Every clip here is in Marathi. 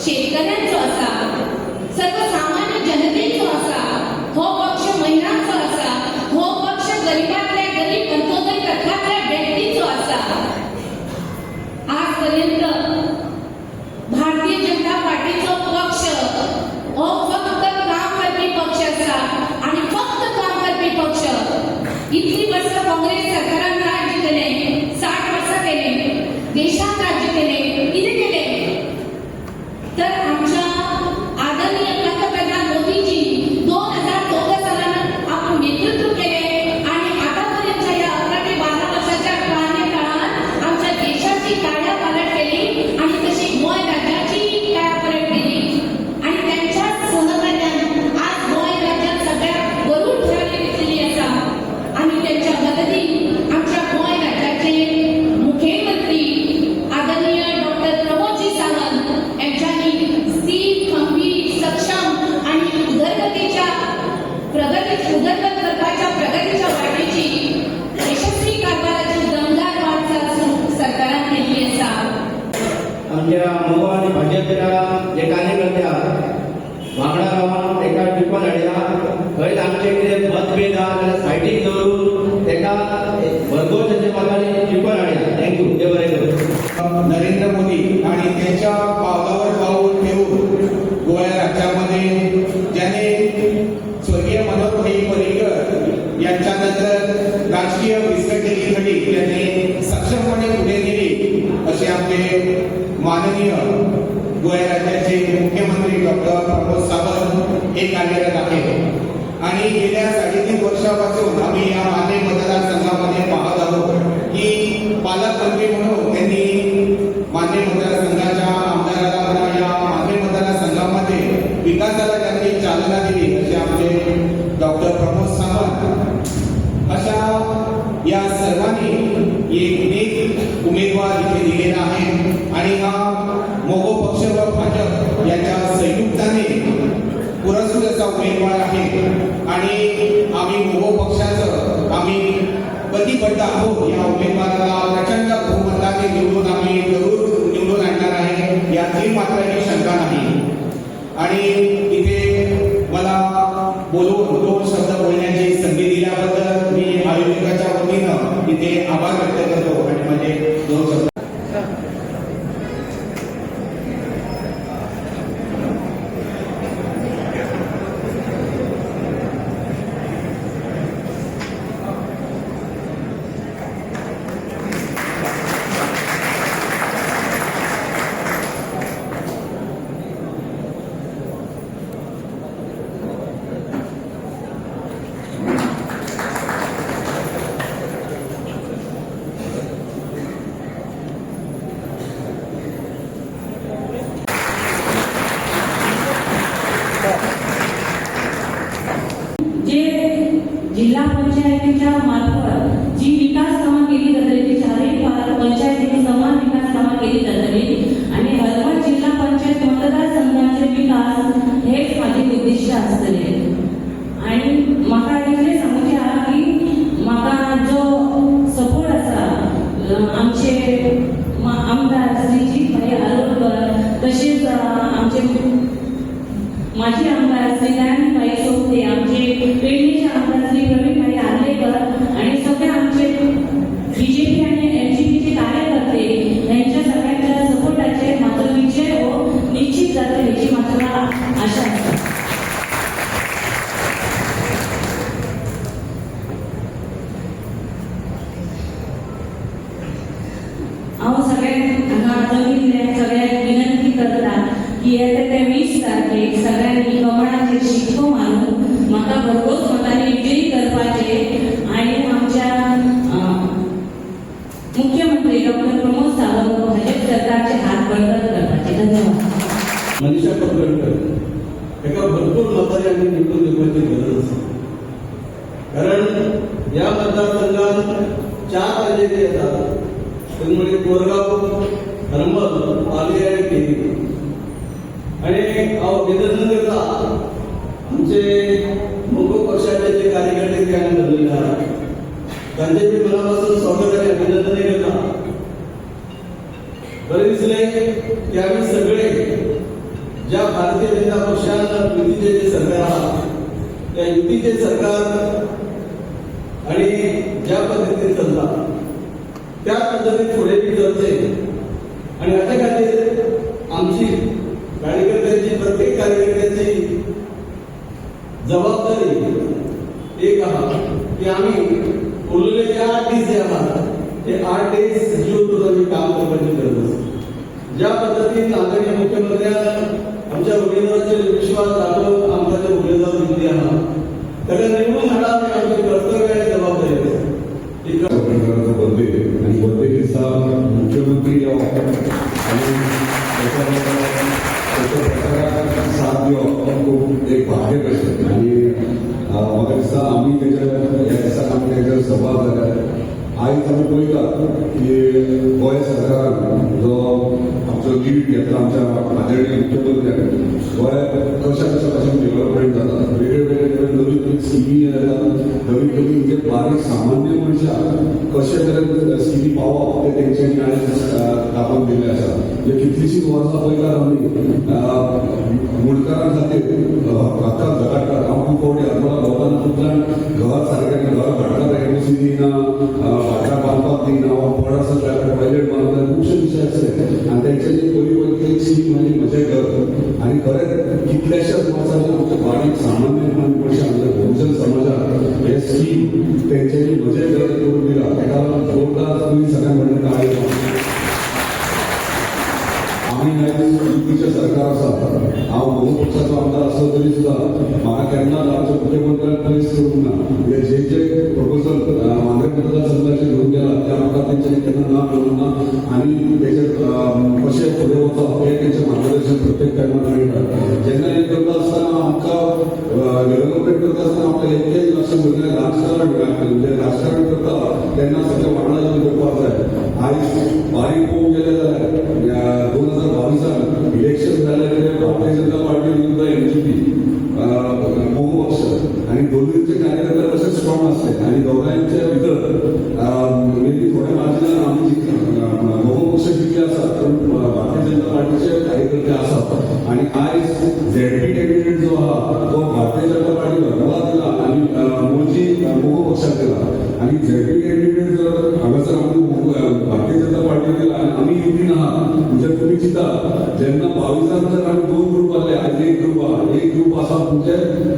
请一个人坐 पक्षाचा उमेदवार आहे. आणि आम्ही मोहो पक्षाचं आम्ही कधीबद्ध आहोत या उमेदवाराला प्रचंड बहुमताने निवडून आम्ही जरूर निवडून आणणार आहे. याची मात्र ही शंका नाही. आणि सारखे सगळ्यांनी कमळाचे शिक्को मानून म्हाका भरपूर स्वतांनी विजयी करपाचे आणि आमच्या मुख्यमंत्री डॉक्टर प्रमोद सावंत भाजप सरकारचे हात बळकट करपाचे धन्यवाद. मनीषा पत्रकर एका भरपूर मतदारांनी निवडून देवपाची गरज असते. कारण या मतदारसंघात चार राजे येतात त्यामुळे कोरगाव धर्मल पाली आणि केली. आणि निवेदन करता आमचे मुंबई पक्षाचे जे कार्यकर्ते त्यांना धरलेले आहेत. त्यांचे मी मनापासून स्वागत आणि अभिनंदन करता. बरे दिसले त्यावेळी सगळे ज्या भारतीय जनता पक्षानं युतीचे जे सरकार आहात त्या युतीचे सरकार आणि ज्या पद्धतीने चालतात त्या पद्धतीने पुढे मी चलते आणि अशा खाली आमची एक आहात की आम्ही बोललेले जे आठ दीस जे आहात ते आठ दीस जीव करून काम करपाची गरज आसा ज्या पद्धतीने आदरणीय मुख्यमंत्र्यान आमच्या उमेदवाराचेर विश्वास दाखवून आमकां जे उमेदवार दिले आहात त्याला निवडून हाडप हें आमचें कर्तव्य आणि जबाबदारी आसा ही आंबेडकरांचा आणि बर्थडे मुख्यमंत्री आम्ही त्याच्या आमी तेच्या ह्या दिसाक आमी सभा जाल्यार आयज आमी पळयतात की गोंय सरकारान जो आमचो लीड घेतला आमच्या आदरणीय मुख्यमंत्र्यान गोंयात कशा कशा भाशेन डेव्हलपमेंट जाता वेगळे वेगळे नवीन नवीन स्किमी येतात. नवीन नवीन जे बारीक सामान्य मनशाक कशे तरेन स्किमी पावप ते तेंच्यांनी आयज अं, दाखोवन दिल्ले आसा म्हणजे कितलीशींच वर्सां पयलीं आमी अं, मुणकारां खातीर हाका घर सारकें घर काडटात एमसी दिना भाटां बांदपाक दिना वा पड आसा टॉयलेट बांदतात खुबशे विशय आसले आनी तेंच्यांनी पयलीं पयलीं एक स्कीम म्हणजे म्हजें घर आनी खरेंच कितल्याशाच वर्सांनी आमचे बारीक सामान्य मनशां म्हणजे बहुजन समाजाक हे स्कीम तेंच्यांनी म्हजें घर करून दिला. तेका जोरदार तुमी सगळ्यां कडेन ताळयो आम्ही नाही युतीचे सरकार आसा हांव बहु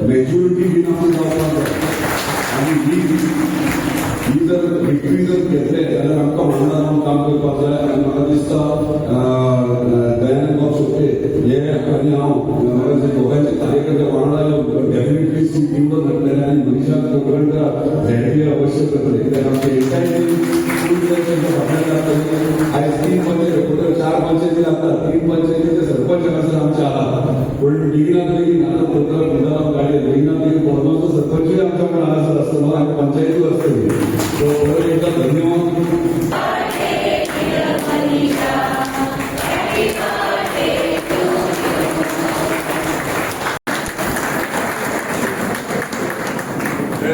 मेजॉरिटी बीन आमी जावपाक आणि ही ही जर विक्री जर घेतले जाल्यार आमकां वांगडा रावन काम करपाक जाय आनी म्हाका दिसता दयानंद बाब सोपटे हे आनी हांव म्हाका जे दोगांचे कार्यकर्ते वांगडा डेफिनेटली सीट निवडून हाडटले आनी मनशाक कोंकणकार झेडपी अवश्य करतले कित्याक आमचे एकाय आयज तीन पंचायत चार पंचायती जातात तीन पंचायतीचे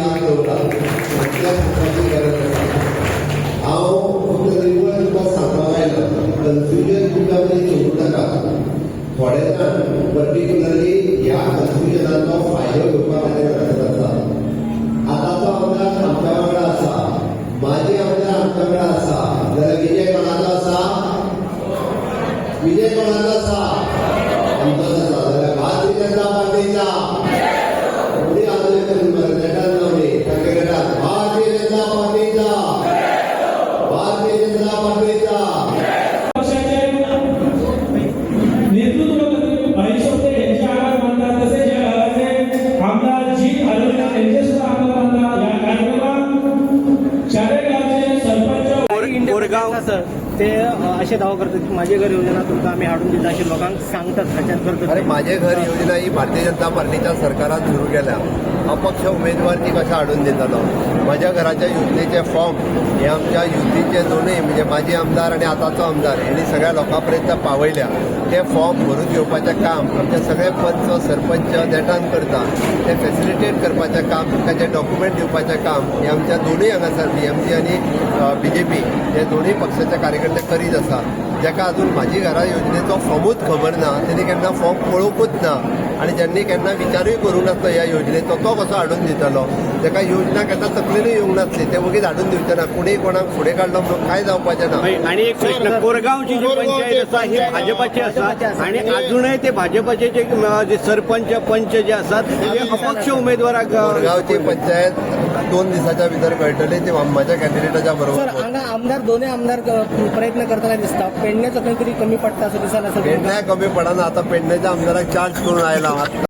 ती दवरता गरज आसा हांव फक्त निवळ तुका सांगपाक आयलो कन्फ्युजन तुमच्या मदीं सोडूं नाका थोडे जाण पर्टिक्युलरली ह्या कन्फ्युजनाचो फायदो गोरगाव ते असे दावा करतात की माझे घर योजना तुमकां आम्ही हाडून दिला. असे लोकांक सांगतात माझे घर योजना ही भारतीय जनता पार्टीच्या सरकारात सुरू केल्या. अपक्ष उमेदवार ती कशा हाडून दितालो माझ्या घराच्या युतीचे फॉर्म हे आमच्या युतीचे दोनूय म्हणजे माजी आमदार आणि आताचो आमदार यांनी सगळ्या लोकांपर्यंत पावयल्या. ते फॉर्म भरून घेवपाचें काम आमचे सगळे पंच सरपंच नेटान करता ते फॅसिलिटेट करपाचें काम तांकां जे डॉक्युमेंट दिवपाचें काम हे आमच्या दोनूय हांगासर बीएमसी आनी बी जे पी हे दोनूय पक्षाचे कार्यकर्ते करीत आसा जाका अजून माझी घरा योजनेचो फॉर्मूच खबर ना तेणी केन्ना फॉर्म पळोवंकूच ना. आनी ज्यांनी केन्ना विचारूय करूंक नासलो ह्या योजनेचो तो कसो हाडून दितलो? जाका योजना केन्ना तकलेनूय येवंक नासली ते वगीच हाडून दिवचे ना. कोणीय कोणाक फुडें काडलो म्हणून कांय जावपाचें ना? आणि एक प्रश्न कोरगावची जी पंचायत आसा ही भाजपाची आसा आणि अजूनही ते भाजपाचे जे सरपंच पंच जे असतात ते अपक्ष उमेदवाराक कोरगांवची पंचायत दोन दिसाच्या भितर कळटली ती माझ्या कॅन्डिडेटाच्या बरोबर हांगा आमदार दोनूय आमदार प्रयत्न करताना दिसता पेडण्याचो खंय तरी कमी पडटा असं सर पेडण्या कमी पडना आता पेडण्याच्या आमदाराक चार्ज करून आयला った。